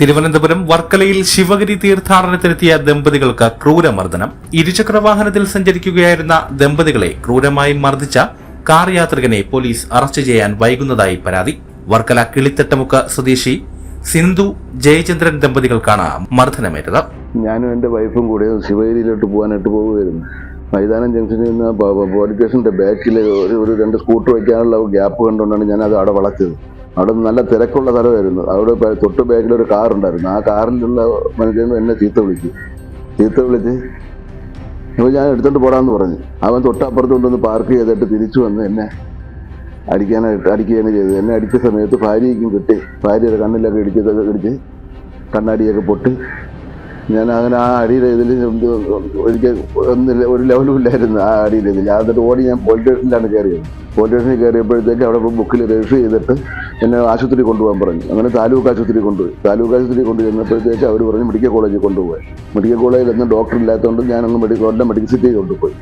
തിരുവനന്തപുരം വർക്കലയിൽ ശിവഗിരി തീർത്ഥാടനത്തിനെത്തിയ ദമ്പതികൾക്ക് ക്രൂരമർദ്ദനം. ഇരുചക്ര വാഹനത്തിൽ സഞ്ചരിക്കുകയായിരുന്ന ദമ്പതികളെ ക്രൂരമായി മർദ്ദിച്ച കാർ യാത്രികനെ പോലീസ് അറസ്റ്റ് ചെയ്യാൻ വൈകുന്നതായി പരാതി. വർക്കല കിളിത്തട്ടമുക്ക് സ്വദേശി സിന്ധു ജയചന്ദ്രൻ ദമ്പതികൾക്കാണ് മർദ്ദനമേറ്റത്. ഞാനും എന്റെ വൈഫും കൂടെ ശിവഗിരിയിലോട്ട് പോകാനായിട്ട് പോവുമായിരുന്നു മൈതാനം ജംഗ്ഷനിൽ നിന്ന് പോലീസ് സ്റ്റേഷന്റെ ബാക്കിൽ ഒരു രണ്ട് സ്കൂട്ടർ വയ്ക്കാനുള്ള ഗ്യാപ്പ് കണ്ടുകൊണ്ടാണ് ഞാൻ അത് അവിടെ വളച്ചത് അവിടെ നല്ല തിരക്കുള്ള സ്ഥലമായിരുന്നു. അവിടെ തൊട്ട് ബാക്കിൽ ഒരു കാർ ഉണ്ടായിരുന്നു. ആ കാറിലുള്ള മനുഷ്യൻ എന്നെ ചീത്ത വിളിച്ചു. ചീത്ത വിളിച്ച് അപ്പോൾ ഞാൻ എടുത്തോണ്ട് പോടാന്ന് പറഞ്ഞു. അവൻ തൊട്ടപ്പുറത്ത് കൊണ്ടുവന്ന് പാർക്ക് ചെയ്തിട്ട് തിരിച്ചു വന്ന് എന്നെ അടിക്കാനായിട്ട് അടിക്കുകയാണ് ചെയ്തത്. എന്നെ അടിച്ച സമയത്ത് ഭാര്യയ്ക്കും കിട്ടി. ഭാര്യയുടെ കണ്ണിലൊക്കെ ഇടിച്ചതൊക്കെ ഇടിച്ച് കണ്ണാടിയൊക്കെ പൊട്ടി ഞാൻ അങ്ങനെ ആ അടിയുടെ ഇതിൽ ഒരിക്കൽ ഒന്നില്ല ഒരു ലെവലും ഇല്ലായിരുന്നു ആ അടിയുടെ ഇതിൽ. എന്നിട്ട് ഓടി ഞാൻ പോലീസ് സ്റ്റേഷനിലാണ് കയറിയത്. പോലീസ് സ്റ്റേഷനിൽ കയറിയപ്പോഴത്തേക്ക് അവിടെ ബുക്കിൽ രജിസ്റ്റർ ചെയ്തിട്ട് എന്നെ ആശുപത്രി കൊണ്ടുപോകാൻ പറഞ്ഞു. അങ്ങനെ താലൂക്ക് ആശുപത്രി കൊണ്ടുപോയി. താലൂക്ക് ആശുപത്രി കൊണ്ടു ചെന്നപ്പോഴത്തേക്ക് അവർ പറഞ്ഞു മെഡിക്കൽ കോളേജിൽ കൊണ്ടുപോയി മെഡിക്കൽ കോളേജിൽ ഒന്നും ഡോക്ടർ ഇല്ലാത്തതുകൊണ്ട് ഞാനങ്ങ് മെഡിക്കൽ കോളേജിൽ മെഡിക്കൽ സിറ്റിയിൽ കൊണ്ടുപോയി.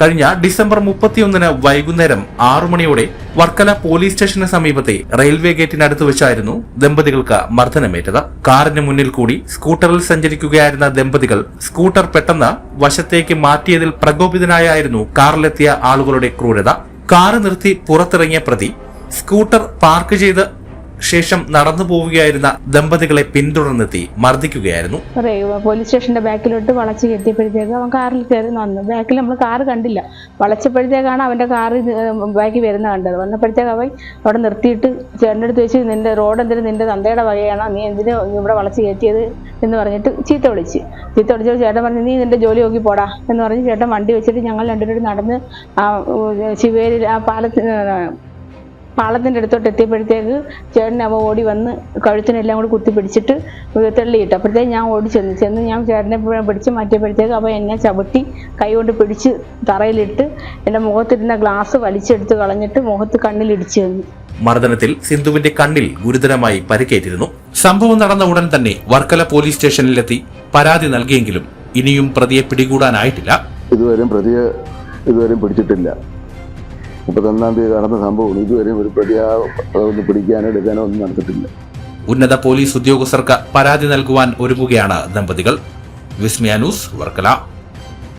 കഴിഞ്ഞ ഡിസംബർ മുപ്പത്തിയൊന്നിന് വൈകുന്നേരം ആറു മണിയോടെ വർക്കല പോലീസ് സ്റ്റേഷന് സമീപത്തെ റെയിൽവേ ഗേറ്റിനടുത്ത് വെച്ചായിരുന്നു ദമ്പതികൾക്ക് മർദ്ദനമേറ്റത്. കാറിന് മുന്നിൽ കൂടി സ്കൂട്ടറിൽ സഞ്ചരിക്കുകയായിരുന്ന ദമ്പതികൾ സ്കൂട്ടർ പെട്ടെന്ന് വശത്തേക്ക് മാറ്റിയതിൽ പ്രകോപിതനായായിരുന്നു കാറിലെത്തിയ ആളുകളുടെ ക്രൂരത. കാറ് നിർത്തി പുറത്തിറങ്ങിയ പ്രതി സ്കൂട്ടർ പാർക്ക് ചെയ്ത് ശേഷം നടന്നു പോവുകയായിരുന്ന ദമ്പതികളെ പിന്തുടർന്നെത്തി മർദ്ദിക്കുകയായിരുന്നു. പോലീസ് സ്റ്റേഷന്റെ ബാക്കിലോട്ട് വളച്ച് കയറ്റിയപ്പോഴത്തേക്ക് അവൻ കാറിൽ കയറി വന്നു ബാക്കിൽ നമ്മൾ കാറ് കണ്ടില്ല. വളച്ചപ്പോഴത്തേക്കാണ് അവന്റെ കാറ് ബാക്കി വരുന്ന കണ്ടത്. വന്നപ്പോഴത്തേക്ക് അവൻ അവിടെ നിർത്തിയിട്ട് ചേട്ടന്റെ അടുത്ത് വെച്ച് നിന്റെ റോഡ് എന്തിനും നിന്റെ തന്തയുടെ വകയാണോ? നീ എന്തിനു ഇവിടെ വളച്ച് കയറ്റിയത്? എന്ന് പറഞ്ഞിട്ട് ചീത്ത വിളിച്ച്. ചീത്ത വിളിച്ചപ്പോൾ ചേട്ടൻ പറഞ്ഞു നീ നിന്റെ ജോലി നോക്കി പോടാ. എന്ന് പറഞ്ഞ് ചേട്ടൻ വണ്ടി വെച്ചിട്ട് ഞങ്ങൾ രണ്ടുപേരും നടന്ന് ആ ശിവേരി ആ പാലത്തിന് പാളത്തിന്റെ അടുത്തോട്ട് എത്തിയപ്പോഴത്തേക്ക് ചേട്ടൻ അവ ഓടി വന്ന് കഴുത്തിനെല്ലാം കൂടി കുത്തി പിടിച്ചിട്ട് തള്ളിയിട്ട് അപ്പോഴത്തേക്ക് ഞാൻ ഓടി ചെന്ന്. ചെന്ന് ഞാൻ ചേട്ടനെ പിടിച്ച് മാറ്റിയപ്പോഴത്തേക്ക് അവ എന്നെ ചവിട്ടി കൈ കൊണ്ട് പിടിച്ച് തറയിലിട്ട് എന്റെ മുഖത്തിരുന്ന ഗ്ലാസ് വലിച്ചെടുത്ത് കളഞ്ഞിട്ട് മുഖത്ത് കണ്ണിലിടിച്ചു തന്നു. മർദ്ദനത്തിൽ സിന്ധുവിന്റെ കണ്ണിൽ ഗുരുതരമായി പരിക്കേറ്റിരുന്നു. സംഭവം നടന്ന ഉടൻ തന്നെ വർക്കല പോലീസ് സ്റ്റേഷനിലെത്തി പരാതി നൽകിയെങ്കിലും ഇനിയും പ്രതിയെ പിടികൂടാനായിട്ടില്ല. ഇതുവരെയും പ്രതിയെ ഇതുവരെയും പിടിച്ചിട്ടില്ല. മുപ്പത്തൊന്നാം തീയതി നടന്ന സംഭവം ഇതുവരെയും ഒരു പ്രതിയെ പിടിക്കാനോ എടുക്കാനോ ഒന്നും നടത്തിട്ടില്ല. ഉന്നത പോലീസ് ഉദ്യോഗസ്ഥർക്ക് പരാതി നൽകുവാൻ ഒരുങ്ങുകയാണ് ദമ്പതികൾ. വിസ്മിയ ന്യൂസ് വർക്കല.